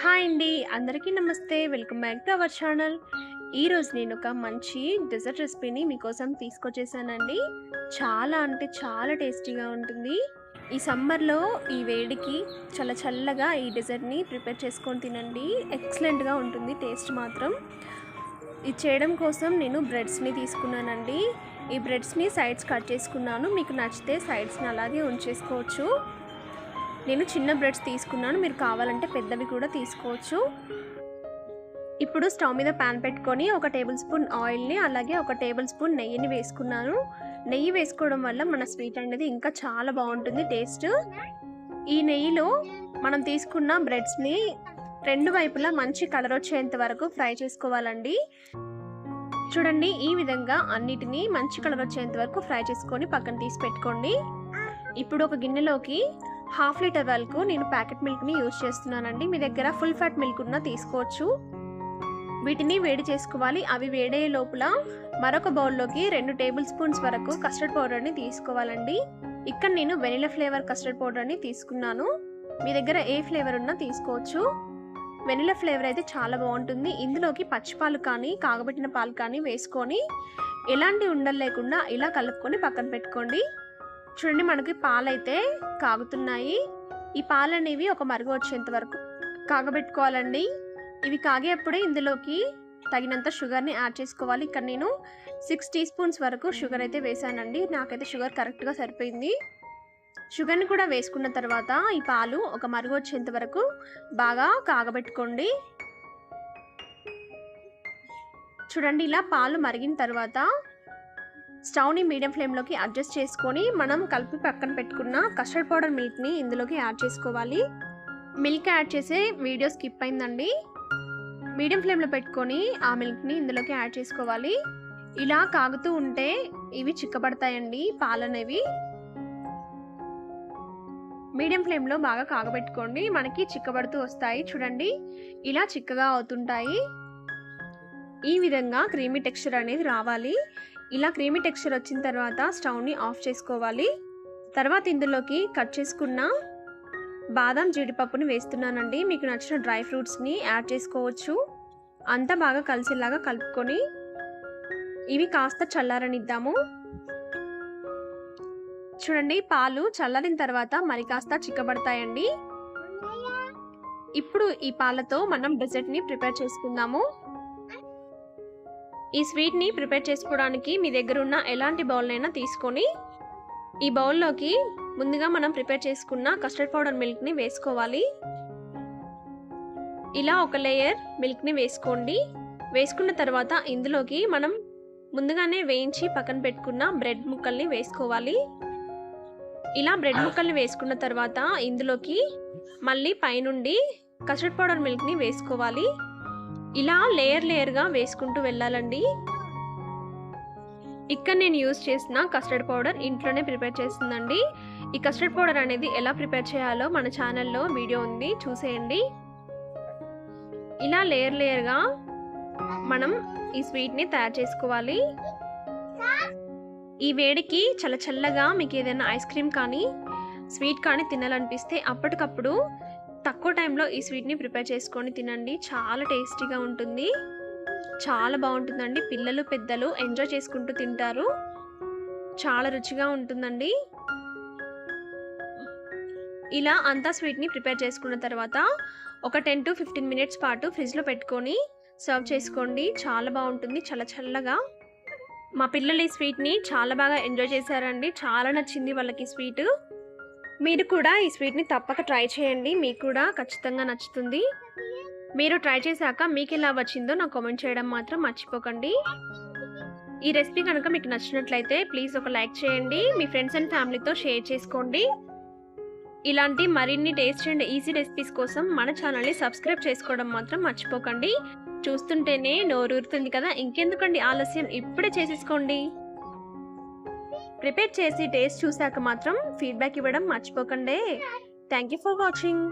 Hi అండి. అందరికీ నమస్తే. Welcome back to our channel. ఈరోజు నేను ఒక మంచి డెజర్ట్ రెసిపీని మీకోసం తీసుకొచ్చేసానండి. చాలా అంటే చాలా టేస్టీగా ఉంటుంది. ఈ సమ్మర్లో ఈ వేడికి చాలా చల్లగా ఈ డెజర్ట్ని ప్రిపేర్ చేసుకొని తినండి. ఎక్సలెంట్గా ఉంటుంది టేస్ట్ మాత్రం. ఇది చేయడం కోసం నేను బ్రెడ్స్ని తీసుకున్నానండి. ఈ బ్రెడ్స్ని సైడ్స్ కట్ చేసుకున్నాను. మీకు నచ్చితే సైడ్స్ని అలాగే ఉంచేసుకోవచ్చు. నేను చిన్న బ్రెడ్స్ తీసుకున్నాను. మీరు కావాలంటే పెద్దవి కూడా తీసుకోవచ్చు. ఇప్పుడు స్టవ్ మీద ప్యాన్ పెట్టుకొని ఒక టేబుల్ స్పూన్ ఆయిల్ని అలాగే ఒక టేబుల్ స్పూన్ నెయ్యిని వేసుకున్నాను. నెయ్యి వేసుకోవడం వల్ల మన స్వీట్ అనేది ఇంకా చాలా బాగుంటుంది టేస్ట్. ఈ నెయ్యిలో మనం తీసుకున్న బ్రెడ్స్ని రెండు వైపులా మంచి కలర్ వచ్చేంత వరకు ఫ్రై చేసుకోవాలండి. చూడండి ఈ విధంగా అన్నిటినీ మంచి కలర్ వచ్చేంత వరకు ఫ్రై చేసుకొని పక్కన తీసి పెట్టుకోండి. ఇప్పుడు ఒక గిన్నెలోకి హాఫ్ లీటర్ వరకు నేను ప్యాకెట్ మిల్క్ని యూజ్ చేస్తున్నానండి. మీ దగ్గర ఫుల్ ఫ్యాట్ మిల్క్ ఉన్న తీసుకోవచ్చు. వీటిని వేడి చేసుకోవాలి. అవి వేడయ్యే లోపల మరొక బౌల్లోకి రెండు టేబుల్ స్పూన్స్ వరకు కస్టర్డ్ పౌడర్ని తీసుకోవాలండి. ఇక్కడ నేను వెనిలా ఫ్లేవర్ కస్టర్డ్ పౌడర్ని తీసుకున్నాను. మీ దగ్గర ఏ ఫ్లేవర్ ఉన్నా తీసుకోవచ్చు. వెనిలా ఫ్లేవర్ అయితే చాలా బాగుంటుంది. ఇందులోకి పచ్చిపాలు కానీ కాగబెట్టిన పాలు కానీ వేసుకొని ఎలాంటి ఉండలు లేకుండా ఇలా కలుపుకొని పక్కన పెట్టుకోండి. చూడండి మనకి పాలైతే కాగుతున్నాయి. ఈ పాలు అనేవి ఒక మరుగు వచ్చేంత వరకు కాగబెట్టుకోవాలండి. ఇవి కాగేప్పుడే ఇందులోకి తగినంత షుగర్ని యాడ్ చేసుకోవాలి. ఇక్కడ నేను సిక్స్ టీ స్పూన్స్ వరకు షుగర్ అయితే వేసానండి. నాకైతే షుగర్ కరెక్ట్గా సరిపోయింది. షుగర్ని కూడా వేసుకున్న తర్వాత ఈ పాలు ఒక మరుగు వచ్చేంత వరకు బాగా కాగబెట్టుకోండి. చూడండి ఇలా పాలు మరిగిన తర్వాత స్టవ్ని మీడియం ఫ్లేమ్లోకి అడ్జస్ట్ చేసుకొని మనం కలిపి పక్కన పెట్టుకున్న కస్టర్డ్ పౌడర్ మిల్క్ని ఇందులోకి యాడ్ చేసుకోవాలి. మిల్క్ యాడ్ చేసే వీడియో స్కిప్ అయిందండి. మీడియం ఫ్లేమ్లో పెట్టుకొని ఆ మిల్క్ని ఇందులోకి యాడ్ చేసుకోవాలి. ఇలా కాగుతూ ఉంటే ఇవి చిక్కబడతాయండి పాలనేవి. మీడియం ఫ్లేమ్లో బాగా కాగబెట్టుకోండి. మనకి చిక్కబడుతూ వస్తాయి. చూడండి ఇలా చిక్కగా అవుతుంటాయి. ఈ విధంగా క్రీమీ టెక్స్చర్ అనేది రావాలి. ఇలా క్రీమీ టెక్స్చర్ వచ్చిన తర్వాత స్టవ్ని ఆఫ్ చేసుకోవాలి. తర్వాత ఇందులోకి కట్ చేసుకున్న బాదం జీడిపప్పుని వేస్తున్నానండి. మీకు నచ్చిన డ్రై ఫ్రూట్స్ని యాడ్ చేసుకోవచ్చు. అంతా బాగా కలిసేలాగా కలుపుకొని ఇవి కాస్త చల్లారనిద్దాము. చూడండి పాలు చల్లారిన తర్వాత మరి కాస్త చిక్కబడతాయండి. ఇప్పుడు ఈ పాలతో మనం డెజర్ట్ని ప్రిపేర్ చేసుకుందాము. ఈ స్వీట్ని ప్రిపేర్ చేసుకోవడానికి మీ దగ్గర ఉన్న ఎలాంటి బౌల్నైనా తీసుకొని ఈ బౌల్లోకి ముందుగా మనం ప్రిపేర్ చేసుకున్న కస్టర్డ్ పౌడర్ మిల్క్ని వేసుకోవాలి. ఇలా ఒక లేయర్ మిల్క్ని వేసుకోండి. వేసుకున్న తర్వాత ఇందులోకి మనం ముందుగానే వేయించి పక్కన పెట్టుకున్న బ్రెడ్ ముక్కల్ని వేసుకోవాలి. ఇలా బ్రెడ్ ముక్కల్ని వేసుకున్న తర్వాత ఇందులోకి మళ్ళీ పైనుండి కస్టర్డ్ పౌడర్ మిల్క్ని వేసుకోవాలి. ఇలా లేయర్ లేయర్గా వేసుకుంటూ వెళ్ళాలండి. ఇక్కడ నేను యూజ్ చేసిన కస్టర్డ్ పౌడర్ ఇంట్లోనే ప్రిపేర్ చేస్తుందండి. ఈ కస్టర్డ్ పౌడర్ అనేది ఎలా ప్రిపేర్ చేయాలో మన ఛానల్లో వీడియో ఉంది చూసేయండి. ఇలా లేయర్ లేయర్గా మనం ఈ స్వీట్ని తయారు చేసుకోవాలి. ఈ వేడికి చల్ల చల్లగా మీకు ఏదైనా ఐస్ క్రీమ్ కానీ స్వీట్ కానీ తినాలనిపిస్తే అప్పటికప్పుడు తక్కువ టైంలో ఈ స్వీట్ని ప్రిపేర్ చేసుకొని తినండి. చాలా టేస్టీగా ఉంటుంది. చాలా బాగుంటుందండి. పిల్లలు పెద్దలు ఎంజాయ్ చేసుకుంటూ తింటారు. చాలా రుచిగా ఉంటుందండి. ఇలా అంతా స్వీట్ని ప్రిపేర్ చేసుకున్న తర్వాత ఒక టెన్ టు ఫిఫ్టీన్ మినిట్స్ పాటు ఫ్రిడ్జ్లో పెట్టుకొని సర్వ్ చేసుకోండి. చాలా బాగుంటుంది. చల్ల చల్లగా. మా పిల్లలు ఈ స్వీట్ని చాలా బాగా ఎంజాయ్ చేశారండి. చాలా నచ్చింది వాళ్ళకి స్వీట్. మీరు కూడా ఈ స్వీట్ని తప్పక ట్రై చేయండి. మీకు కూడా ఖచ్చితంగా నచ్చుతుంది. మీరు ట్రై చేశాక మీకు ఎలా వచ్చిందో నాకు కామెంట్ చేయడం మాత్రం మర్చిపోకండి. ఈ రెసిపీ కనుక మీకు నచ్చినట్లయితే ప్లీజ్ ఒక లైక్ చేయండి. మీ ఫ్రెండ్స్ అండ్ ఫ్యామిలీతో షేర్ చేసుకోండి. ఇలాంటి మరిన్ని టేస్ట్ అండ్ ఈజీ రెసిపీస్ కోసం మన ఛానల్ని సబ్స్క్రైబ్ చేసుకోవడం మాత్రం మర్చిపోకండి. చూస్తుంటేనే నోరూరుతుంది కదా. ఇంకెందుకండి ఆలస్యం? ఇప్పుడే చేసేసుకోండి. ప్రిపేర్ చేసి టేస్ట్ చూశాక మాత్రం ఫీడ్బ్యాక్ ఇవ్వడం మర్చిపోకండి. Thank you for watching.